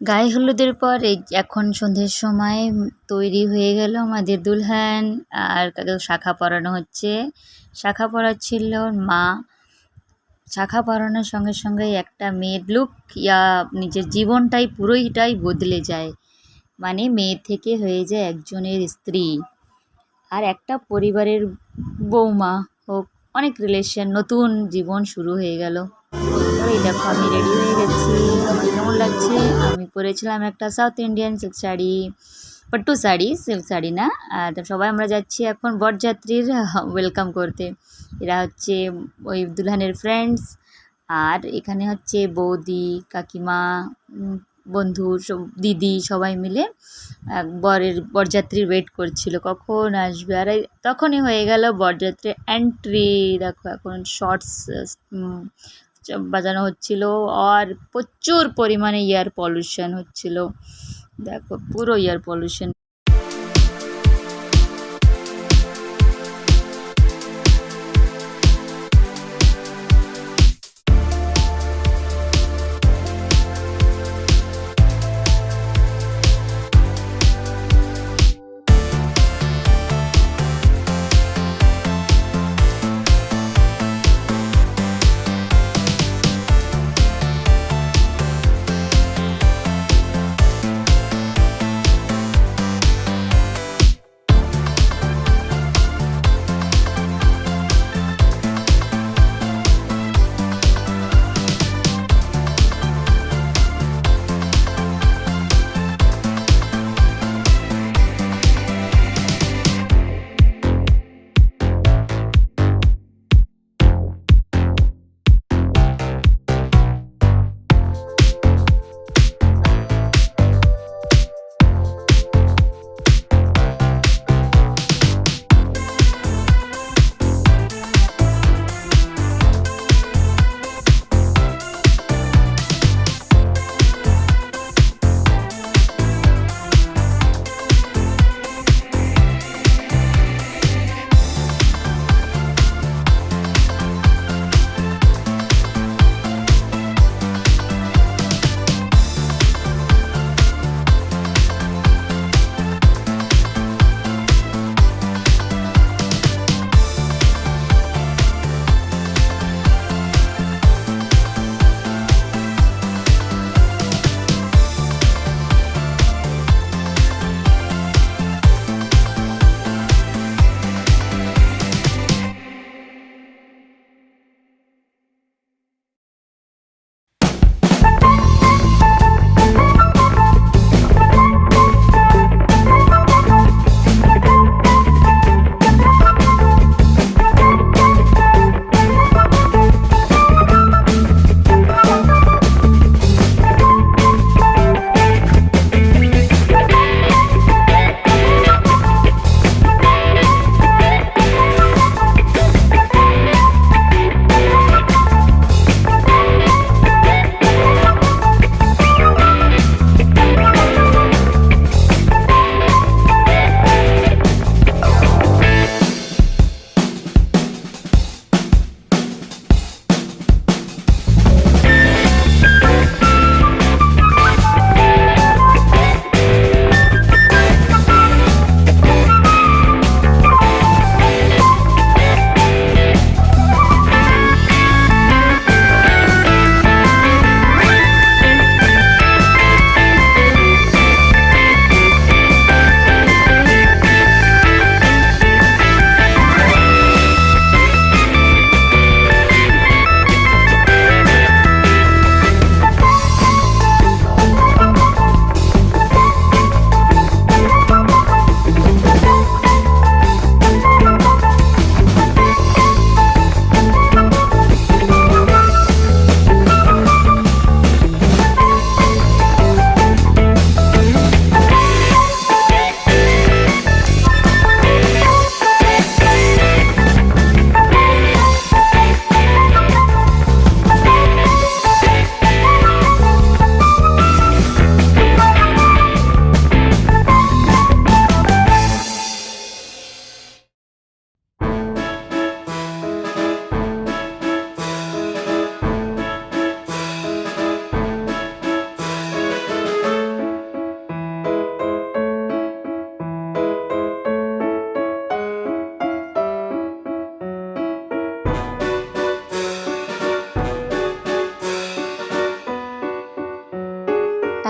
গায়ে হলুদের পর এই এখন সন্ধ্যের সময় তৈরি হয়ে গেল আমাদের দুলহান আর শাখা পরানো হচ্ছে। শাখা পরাচ্ছিল মা। শাখা পরানোর সঙ্গে সঙ্গে একটা মেয়ের লুক ইয়া নিজের জীবনটাই পুরোইটাই বদলে যায়। মানে মেয়ে থেকে হয়ে যায় একজনের স্ত্রী। আর একটা পরিবারের বৌমা হোক, অনেক রিলেশন নতুন জীবন শুরু হয়ে গেল। এই দেখো, আমি রেডি হয়ে গেছি। কেমন লাগছে? আমি পরেছিলাম একটা south Indian silk sari. Pattu sari silk sari না? আর সবাই আমরা যাচ্ছি এখন বরযাত্রীর ওয়েলকাম করতে। এরা হচ্ছে ওই দুলহানের ফ্রেন্ডস আর এখানে হচ্ছে বৌদি, কাকিমা বন্ধু দিদি সবাই মিলে বরের, বরযাত্রীর ওয়েট করছিল। কখন আসবে? আর তখনই হয়ে গেল বরযাত্রীর এন্ট্রি দেখো, এখন শর্টস বাজানো হচ্ছিল আর প্রচুর পরিমাণে এয়ার পলিউশন হচ্ছিল। দেখো পুরো এয়ার পলিউশন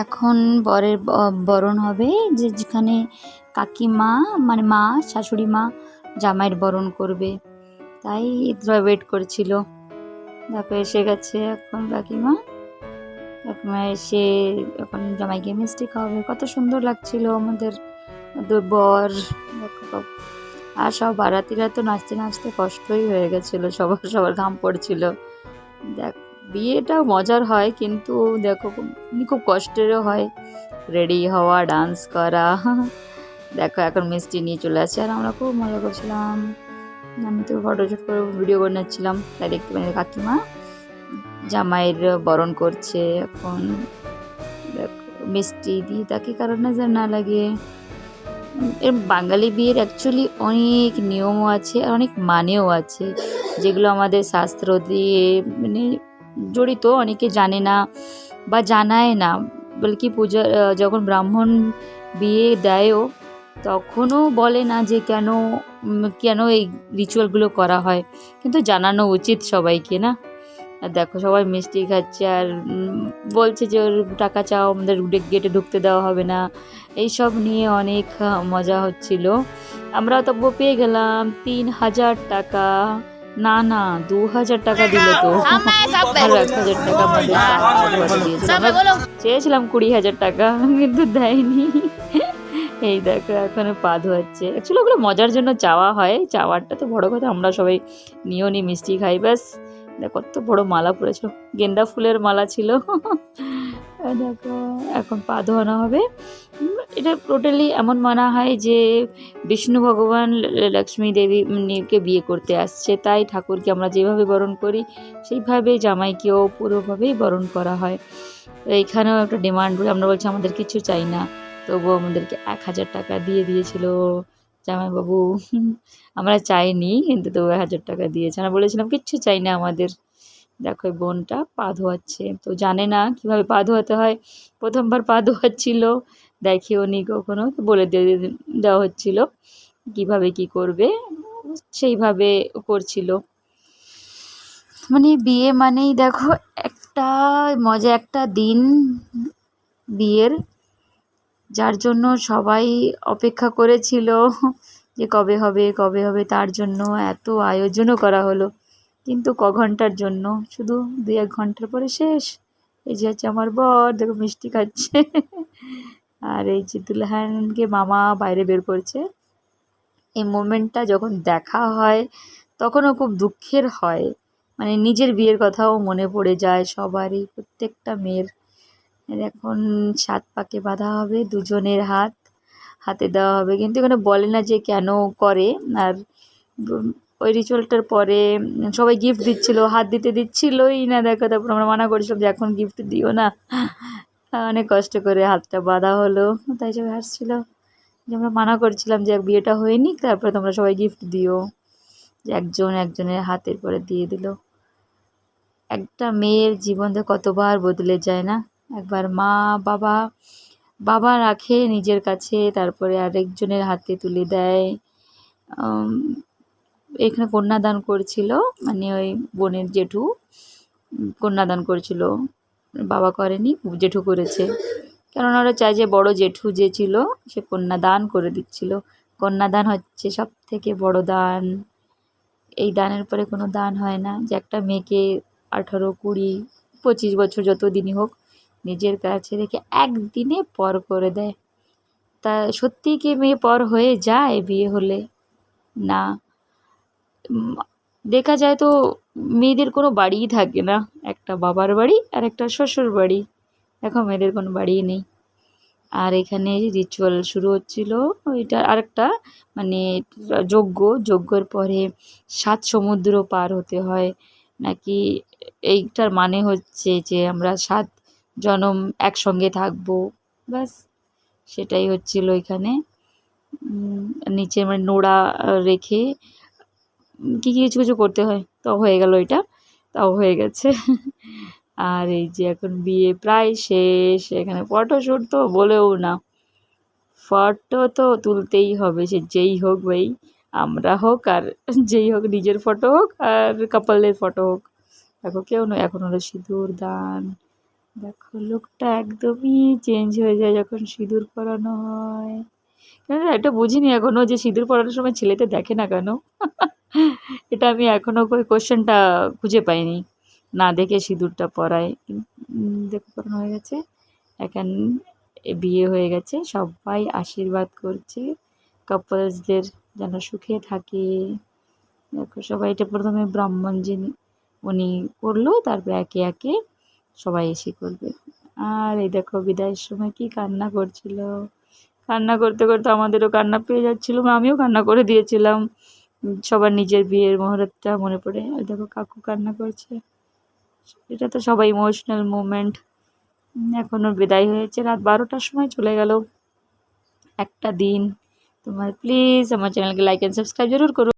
এখন বরের বরণ হবে যে যেখানে কাকিমা মানে মা, শাশুড়ি মা জামাইয়ের বরণ করবে। তাই ওয়েট করছিল। দেখো এসে গেছে এখন কাকিমা। কাকিমা এসে এখন জামাইকে মিষ্টি খাওয়াবে। কত সুন্দর লাগছিল আমাদের বর। আর সব বারাতিরা তো নাচতে নাচতে কষ্টই হয়ে গেছিল। সবার সবার ঘাম পড়ছিল। দেখ। বিয়েটা মজার হয়, কিন্তু দেখো খুব- মানে কষ্টেরও হয়। রেডি হওয়া ডান্স করা, দেখো এখন মিষ্টি নিয়ে চলে আসছে। আর আমরা খুব মজা করছিলাম। আমি তো ফটোশ্যুট করে ভিডিও বানাচ্ছিলাম। তাই দেখতে পাই কাকিমা জামাইয়ের বরণ করছে এখন। মিষ্টি দিয়ে তাকে কারণে যেন না লাগে এর বাঙালি বিয়ের অ্যাকচুয়ালি অনেক নিয়মও আছে আর অনেক মানেও আছে। যেগুলো আমাদের শাস্ত্র দিয়ে মানে জড়িত, অনেকে জানে না বা জানায় না। বলকি পূজা যখন ব্রাহ্মণ বিয়ে দেয়ও, তখনও বলে না যে কেন কেন এই রিচুয়ালগুলো করা হয়। কিন্তু জানানো উচিত সবাইকে, না? আর দেখো, সবাই মিষ্টি খাচ্ছে আর বলছে যে ওর টাকা চাও, আমাদের গেটে ঢুকতে দেওয়া হবে না। এইসব নিয়ে অনেক মজা হচ্ছিল। আমরা তবু পেয়ে গেলাম তিন হাজার টাকা। না না দু হাজার টাকা দিল তো। আরও এক হাজার টাকা আমাদের চেয়েছিলাম কুড়ি হাজার টাকা কিন্তু দেয়নি। এই দেখো এখন পা ধোয়াচ্ছে। অ্যাকচুয়ালি ওগুলো মজার জন্য চাওয়া হয়। চাওয়ারটা তো বড় কথা আমরা সবাই নিয়েও নি মিষ্টি খাই ব্যাস। দেখো কত বড় মালা পড়েছিল। গেন্দা ফুলের মালা ছিল। দেখো, এখন পা ধোয়ানো হবে। এটা টোটালি এমন মানা হয় যে বিষ্ণু ভগবান লক্ষ্মী দেবী কে বিয়ে করতে আসছে। তাই ঠাকুরকে আমরা যেভাবে বরণ করি, সেইভাবে জামাইকেও পুরোভাবেই বরণ করা হয়। তো এইখানেও একটা ডিমান্ড আমরা বলছি, আমাদের কিছু চাই না। তবুও আমাদেরকে এক হাজার টাকা দিয়ে দিয়েছিল জামাইবাবু। আমরা চাইনি, কিন্তু তবু হাজার টাকা দিয়েছে। আমরা বলেছিলাম, কিচ্ছু চাই না আমাদের। দেখো এই বোনটা পা ধোয়াচ্ছে। তো জানে না কীভাবে পা ধোয়াতে হয়। প্রথমবার পা ধোয়াচ্ছিল, দেখেও নি কখনো। বলে দিয়ে দেওয়া হচ্ছিল কীভাবে কি করবে। সেইভাবে করছিল। মানে বিয়ে মানেই দেখো একটা মজা, একটা দিন বিয়ের। যার জন্য সবাই অপেক্ষা করেছিল যে কবে হবে কবে হবে, তার জন্য এত আয়োজনও করা হলো। কিন্তু ক ঘণ্টার জন্য? শুধু দুই এক ঘণ্টার পরে শেষ? এই যে হচ্ছে আমার বর, দেখো মিষ্টি খাচ্ছে। আর এই যে দুলহানকে মামা বাইরে বের করছে। এই মোমেন্টটা যখন দেখা হয়, তখনও খুব দুঃখের হয়। মানে নিজের বিয়ের কথাও মনে পড়ে যায় সবারই, প্রত্যেকটা মেয়ের। এখন সাত পাকে বাঁধা হবে, দুজনের হাত, হাতে দেওয়া হবে। কিন্তু এখানে বলে না যে কেন করে। আর ওই রিচুয়ালটার পরে, সবাই গিফট দিচ্ছিল, হাত দিতে দিচ্ছিলই না, দেখো, তারপর আমরা মানা করেছিলাম যে এখন গিফট দিও না। অনেক কষ্ট করে হাতটা বাঁধা হলো, তাই সবাই হাসছিল। যে আমরা মানা করছিলাম যে বিয়েটা হয়নি তারপরে তোমরা সবাই গিফট দিও। যে একজন একজনের হাতের পরে দিয়ে দিল। একটা মেয়ের জীবনটা কতবার বদলে যায় না? একবার মা, বাবা বাবা রাখে নিজের কাছে, তারপরে আরেকজনের হাতে তুলে দেয়। এখানে কন্যাদান করছিল মানে ওই বোনের জেঠু কন্যাদান করছিল। বাবা করেনি, জেঠু করেছে। কেননা ওরা চায় যে বড় জেঠু যে ছিল, সে কন্যাদান করে দিচ্ছিল। কন্যাদান হচ্ছে সব থেকে বড় দান। এই দানের পরে কোনো দান হয় না। যে একটা মেয়েকে আঠারো, কুড়ি, পঁচিশ বছর যত দিনই হোক নিজের কাছে রেখে একদিনে পর করে দেয়। তা সত্যিই কি মেয়ে পর হয়ে যায় বিয়ে হলে? না। দেখা যায় তো মেয়েদের কোনো বাড়িই থাকে না। একটা বাবার বাড়ি আর একটা শ্বশুর বাড়ি। এখন মেয়েদের কোনো বাড়িই নেই। আর এখানে রিচুয়াল শুরু হচ্ছিল ওইটা আরেকটা মানে যজ্ঞ। যজ্ঞের পরে সাত সমুদ্র পার হতে হয়। নাকি এইটার মানে হচ্ছে যে আমরা সাত জনম একসঙ্গে থাকব। ব্যাস, সেটাই হচ্ছিল এখানে। নিচে মানে নোড়া রেখে কী কী কিছু কিছু করতে হয়, তাও হয়ে গেল এটা, তাও হয়ে গেছে। আর এই যে এখন বিয়ে প্রায় শেষ, এখানে ফটোশ্যুট তো বলেও না। ফটো তো তুলতেই হবে, সে যেই হোক ভাই, আমরা হোক আর যেই হোক, নিজের ফটো হোক আর কাপলের ফটো হোক। দেখো কেউ নয়, এখন হলো সিঁদুর দান। দেখো লোকটা একদমই চেঞ্জ হয়ে যায় যখন সিঁদুর পরানো হয়। কেন এটা বুঝিনি এখনও যে সিঁদুর পরানোর সময় ছেলেতে দেখে না কেন? এটা আমি এখনও ওই কোশ্চেনটা খুঁজে পাইনি। না দেখে সিঁদুরটা পরায়। দেখো, পরানো হয়ে গেছে। এখন বিয়ে হয়ে গেছে। সবাই আশীর্বাদ করছে। কাপলসদের যেন সুখে থাকে। দেখো, সবাই এটা প্রথমে ব্রাহ্মণ যিনি, উনি করল, তারপরে একে একে সবাই এসে করবে। আর এই দেখো, বিদায়ের সময় কি কান্না করছিল। কান্না করতে করতে আমাদেরও কান্না পেয়ে যাচ্ছিল, আমিও কান্না করে দিয়েছিলাম। সবার নিজের বিয়ের মুহূর্তটা মনে পড়ে আর দেখো কাকু কান্না করছে। এটা তো সবাই ইমোশনাল মুমেন্ট এখনও বিদায় হয়েছে, রাত বারোটার সময় চলে গেল। একটা দিন। তোমার প্লিজ আমার চ্যানেলকে লাইক অ্যান্ড সাবস্ক্রাইব জরুর করো।